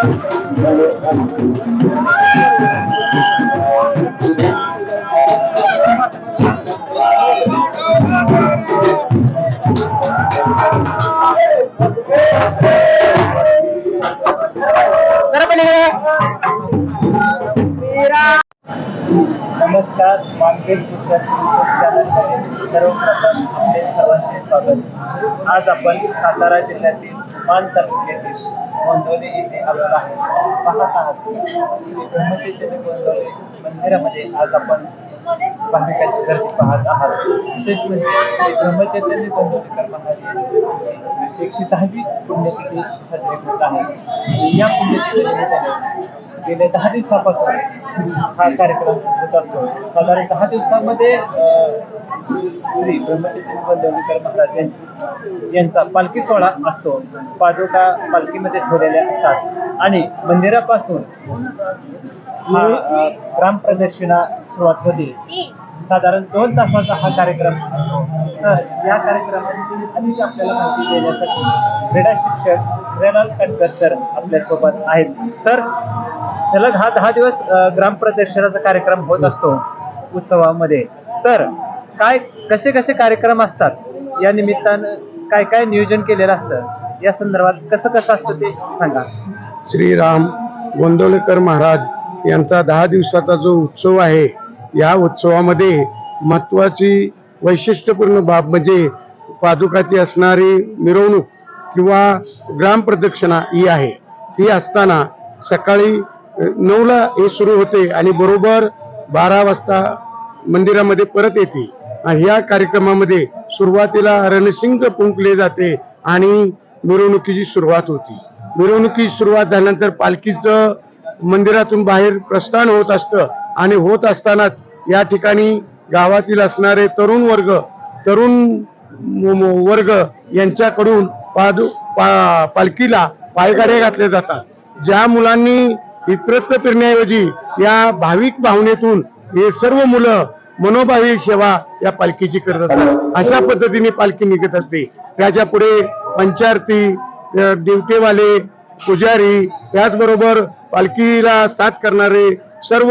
गुजरात चॅनलमध्ये सर्वप्रथम आपले सर्वांचे स्वागत. आज आपण सातारा जिल्ह्यातील मान तालुक्यातील गोंदवले येथे आलेलो आहे. पाहत आहात ब्रह्मचैतन्य गोंदवले मंदिरामध्ये आज आपण भाविकांची गर्दी पाहत आहात. विशेष म्हणजे ब्रह्मचैतन्य गोंदवलेकर महाराज एकशे दहावी पुण्यतिथी साजरी होत आहे. या पुण्यतिथी निमित्ताने गेल्या दहा दिवसापासून हा कार्यक्रम होत असतो. साधारण दहा दिवसामध्ये श्री ब्रह्मचैतन्य महाराज यांचा पालखी सोहळा असतो. पादुका पालखीमध्ये ठेवलेल्या असतात. आणि मंदिरापासून हा ग्रामप्रदक्षिणा सुरुवात होते. साधारण दोन तासाचा हा कार्यक्रम असतो. तर या कार्यक्रमाची अधिक आपल्याला माहिती देण्यासाठी क्रीडा शिक्षक रेनाल कटकर सर आपल्यासोबत आहेत. सर सलग हा दहा दिवस ग्रामप्रदर्शनाचा कार्यक्रम होत असतो उत्सवामध्ये. तर काय कसे कसे कार्यक्रम असतात? या निमित्तानं काय काय नियोजन केलेलं असतं? या संदर्भात कसं कसं असतं ते सांगा. श्रीराम गोंदवलेकर महाराज यांचा दहा दिवसाचा जो उत्सव आहे या उत्सवामध्ये महत्वाची वैशिष्ट्यपूर्ण बाब म्हणजे पादुकाची असणारी मिरवणूक किंवा ग्रामप्रदक्षिणा ही आहे. ही असताना सकाळी नऊला हे सुरू होते आणि बरोबर बारा वाजता मंदिरामध्ये परत येते. या कार्यक्रमामध्ये सुरुवातीला रणसिंग फुंकले जाते आणि मिरवणुकीची सुरुवात होती. मिरवणुकीची सुरुवात झाल्यानंतर पालखीचं मंदिरातून बाहेर प्रस्थान होत असतं आणि होत असतानाच या ठिकाणी गावातील असणारे तरुण वर्ग तरुण वर्ग यांच्याकडून पादू पा पालखीला पायगाड्या घातल्या जातात. ज्या मुलांनी इतरत्र फिरण्याऐवजी या भाविक भावनेतून हे सर्व मुलं मनोभावी सेवा या पालखीची करत असतात. अशा पद्धतीने पालखी निघत असते. त्याच्या पुढे पंचारती अ, दिवटेवाले पुजारी त्याचबरोबर पालखीला साथ करणारे सर्व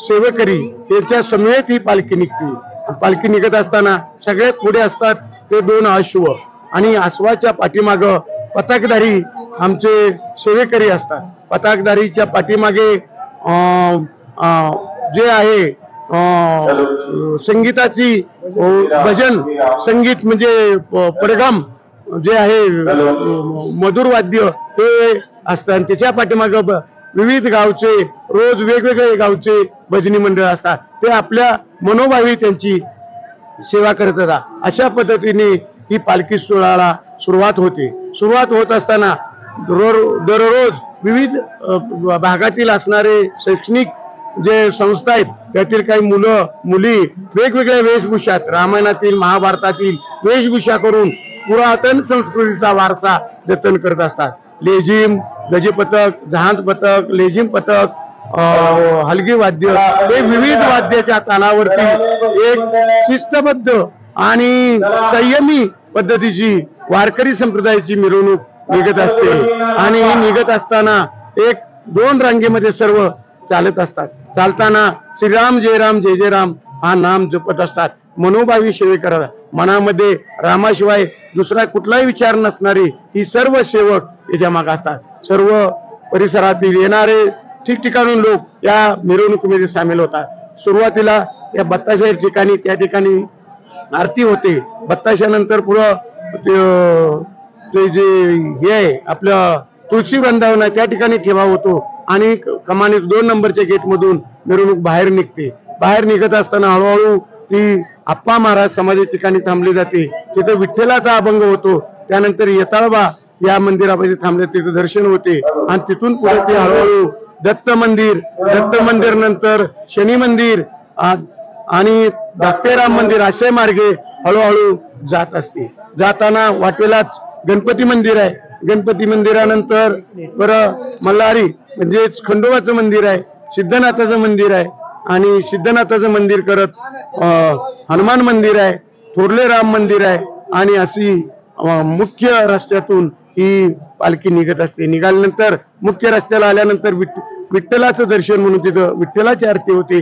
सेवेकरी त्याच्या समेत ही पालखी निघते. पालखी निघत असताना सगळ्यात पुढे असतात ते दोन अश्व आणि अश्वाच्या पाठीमाग पताकधारी आमचे सेवेकरी असतात. पताकधारीच्या पाठीमागे जे आहे संगीताची भजन संगीत म्हणजे प- पडगाम जे आहे मधुर वाद्य ते असतं. आणि त्याच्या पाठीमाग विविध गावचे रोज वेगवेगळे गावचे भजनी मंडळ असतात. ते आपल्या मनोभावी त्यांची सेवा करत असतात अशा पद्धतीने ही पालखी सोहळ्याला सुरुवात होते. सुरुवात होत असताना दररो- दररोज विविध भागातील असणारे शैक्षणिक जे संस्था आहेत त्यातील काही मुलं मुली वेगवेगळ्या वेशभूषात रामायणातील महाभारतातील वेशभूषा करून पुरातन संस्कृतीचा वारसा जतन करत असतात. लेझिम गजी पथक जहाज पथक लेझिम पथक हलगी वाद्य हे विविध वाद्याच्या तानावरती एक शिस्तबद्ध आणि संयमी पद्धतीची वारकरी संप्रदायाची मिरवणूक निघत असते. आणि ही निघत असताना एक दोन रांगेमध्ये सर्व चालत असतात. चालताना श्रीराम जय राम जय जय राम हा नाम जपत असतात. मनोभावी सेवे करा मनामध्ये रामाशिवाय दुसरा कुठलाही विचार नसणारे ही सर्व सेवक याच्या मागे असतात. सर्व परिसरातील येणारे ठिकठिकाणून लोक या मिरवणुकीमध्ये सामील होतात. सुरुवातीला या बत्ताशा ठिकाणी त्या ठिकाणी आरती होते. बत्ताशानंतर पुढं ते ते जे हे आहे आपलं तुळशी वृंदावन आहे त्या ठिकाणी ठेवा होतो. आणि कमानी दोन नंबरच्या गेटमधून मिरवणूक बाहेर निघते. बाहेर निघत असताना हळूहळू ती आप्पा महाराज समाधी ठिकाणी थांबली जाते. तिथं विठ्ठलाचा अभंग होतो. त्यानंतर येताळबा या मंदिरामध्ये थांबले तिथं दर्शन होते. आणि तिथून पुढे ते हळूहळू दत्त मंदिर दत्त मंदिर नंतर शनी मंदिर आणि धाकटेराम मंदिर असे मार्गे हळूहळू जात असते. जाताना वाटेलाच गणपती मंदिर आहे. गणपती मंदिरानंतर बरं मल्हारी म्हणजेच खंडोबाचं मंदिर आहे सिद्धनाथाचं मंदिर आहे आणि सिद्धनाथाचं मंदिर करत हनुमान मंदिर आहे थोरले राम मंदिर आहे आणि अशी मुख्य रस्त्यातून ही पालखी निघत असते. निघाल्यानंतर मुख्य रस्त्याला आल्यानंतर विठ्ठ विठ्ठलाचं दर्शन म्हणून तिथं विठ्ठलाची आरती होते.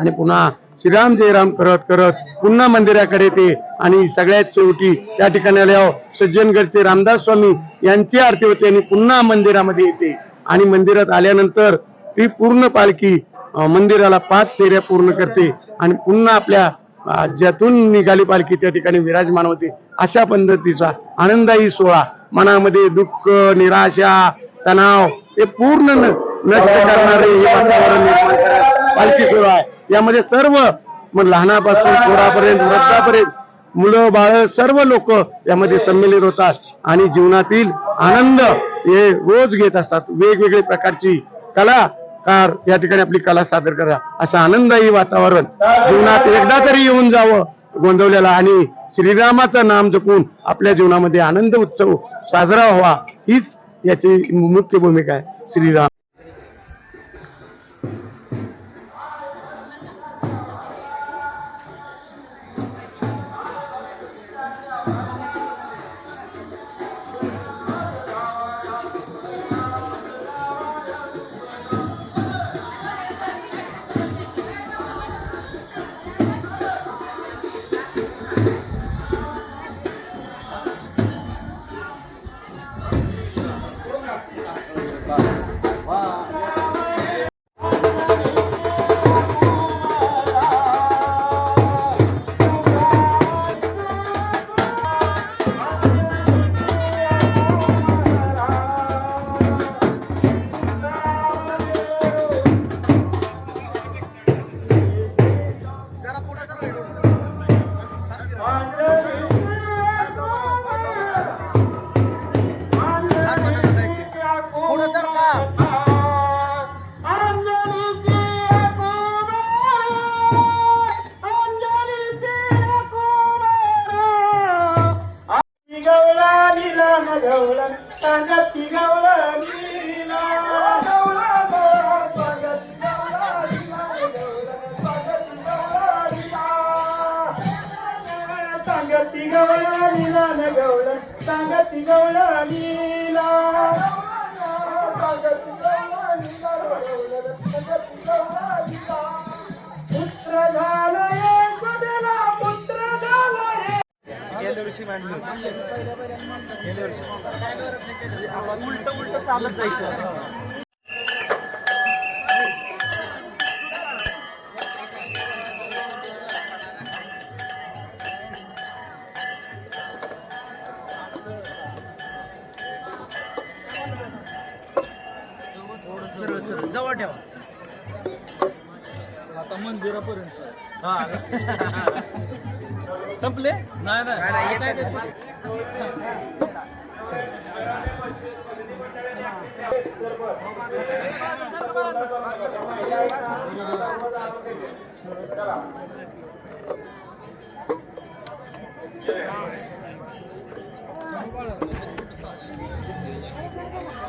आणि पुन्हा श्रीराम जयराम करत करत पुन्हा मंदिराकडे येते. आणि सगळ्यात शेवटी त्या ठिकाणी आल्यावर सज्जनगडचे रामदास स्वामी यांची आरती होते आणि पुन्हा मंदिरामध्ये येते. आणि मंदिरात आल्यानंतर ती पूर्ण पालखी मंदिराला पाच फेऱ्या पूर्ण करते. आणि पुन्हा आपल्या ज्यातून निघाली पालखी त्या ठिकाणी विराजमान होते. अशा पद्धतीचा आनंदायी सोहळा. मनामध्ये दुःख निराशा तणाव हे पूर्ण नष्ट करणारे हे वातावरण निर्माण पालखी सोहळा आहे. यामध्ये सर्व मग लहानापासून थोडापर्यंत वृद्धापर्यंत मुलं बाळ सर्व लोक यामध्ये सम्मिलित होतात. आणि जीवनातील आनंद हे रोज घेत असतात. वेगवेगळे प्रकारची कलाकार या ठिकाणी आपली कला सादर करा. असं आनंददायी वातावरण जीवनात एकदा तरी येऊन जावं गोंदवल्याला आणि श्रीरामाचं नाम जपून आपल्या जीवनामध्ये आनंद उत्सव साजरा व्हावा. हीच याची मुख्य भूमिका आहे. श्रीराम. गेल्या वर्षी मांडली गेल्या वर्षी. उलट उलट चालत जायचं. जवळ ठेवा. आता मंदिरापर्यंत. संपले? नाही नाही.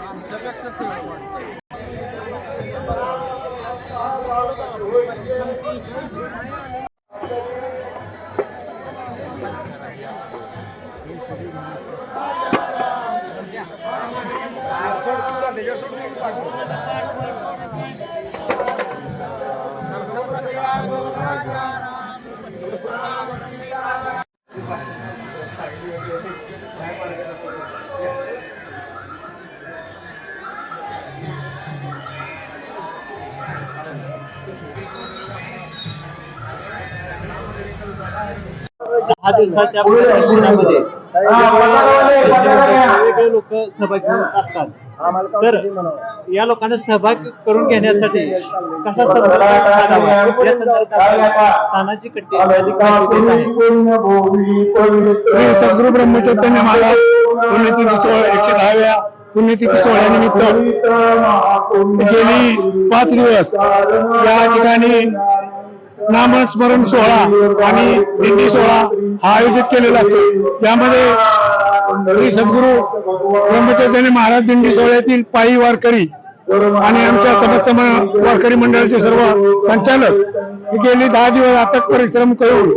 आमच्यापेक्षा वाटतं दहा दिवसाच्या प्रदर्शनामध्ये वेगवेगळे लोक सहभागी असतात. तर या लोकांना सहभाग करून घेण्यासाठी कसा संपर्क साधावा या संदर्भात आपण तानाजी कट्टे श्री सद्गुरु ब्रह्मचैतन्य महाराज पुण्यतिथी सोहळा एकशे दहाव्या पुण्यतिथी सोहळ्यानिमित्त गेली पाच दिवस. या ठिकाणी नामस्मरण सोहळा आणि दिंडी सोहळा हा आयोजित केलेला असतो. त्यामध्ये श्री सद्गुरु ब्रह्मचर्याने महाराज दिंडी सोहळ्यातील पायी वारकरी आणि आमच्या समस्त वारकरी मंडळाचे सर्व संचालक गेली दहा दिवस अथक परिश्रम करून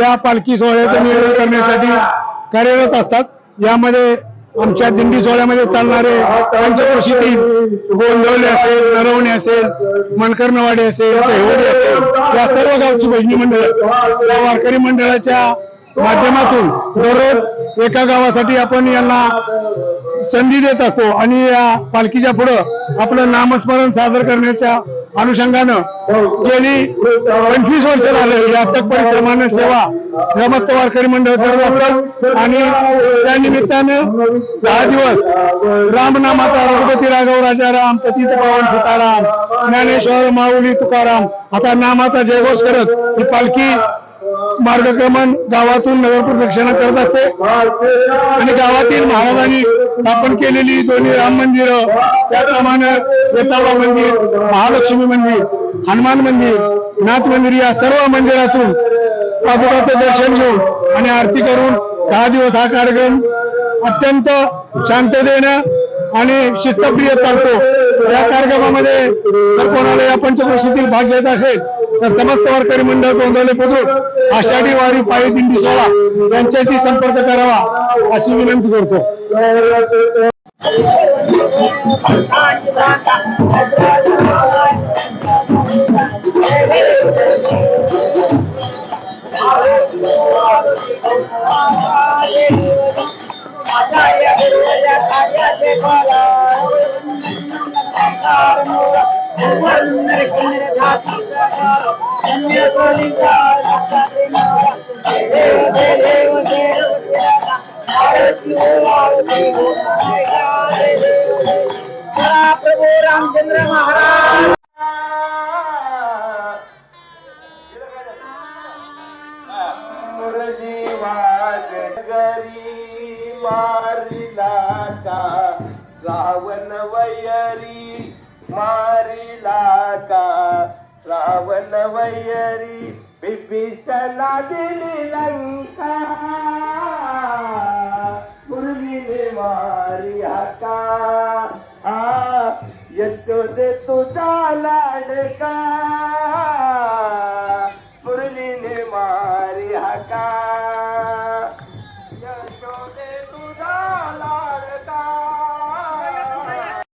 या पालखी सोहळ्याचं नियोजन करण्यासाठी कार्यरत असतात. यामध्ये आमच्या दिंडी सोहळ्यामध्ये चालणारे पंचक्रोशीतील गोंदवले असेल नरवणे असेल मनकर्णवाडी असेल देवडी असेल या सर्व गावची भजनी मंडळ या वारकरी मंडळाच्या माध्यमातून दररोज एका गावासाठी आपण यांना संधी देत असतो आणि या पालखीच्या पुढं आपलं नामस्मरण सादर करण्याच्या अनुषंगानं गेली पंचवीस वर्ष झाले. या तक परिश्रमानं सेवा ग्रामस्थ वारकरी मंडळ करत असतात आणि त्या निमित्तानं दहा दिवस रामनामाचा रघुपती राघव राजा राम पतित पावन सीताराम ज्ञानेश्वर माऊली तुकाराम असा नामाचा जयघोष करत ही पालखी मार्गक्रमण गावातून नगर प्रदक्षिणा करत असते. आणि गावातील महाराजांनी स्थापन केलेली दोन्ही राम मंदिर त्याप्रमाणे वेताबा मंदिर महालक्ष्मी मंदिर हनुमान मंदिर नाथ मंदिर या सर्व मंदिरातून पादुकाचं दर्शन घेऊन आणि आरती करून दहा दिवस हा कार्यक्रम अत्यंत शांततेनं आणि शिस्तप्रिय चालतो. या कार्यक्रमामध्ये जर कोणाला या पंचक्रोशीतील भाग घेत असेल तर समस्त वारकरी मंडळ गोंदवले पुजून आषाढी वारी पायी दिंडी सोळा यांच्याशी संपर्क करावा अशी विनंती करतो. प्रभू रामचंद्र महाराज मुरली मारिला का रावण वयरी मारिला का रावण वैरी बिभीषणा दिली लंका. मुरलीने मारी हाका. हा यशोदे तुझा लाडका. मुरलीने मारी हाका.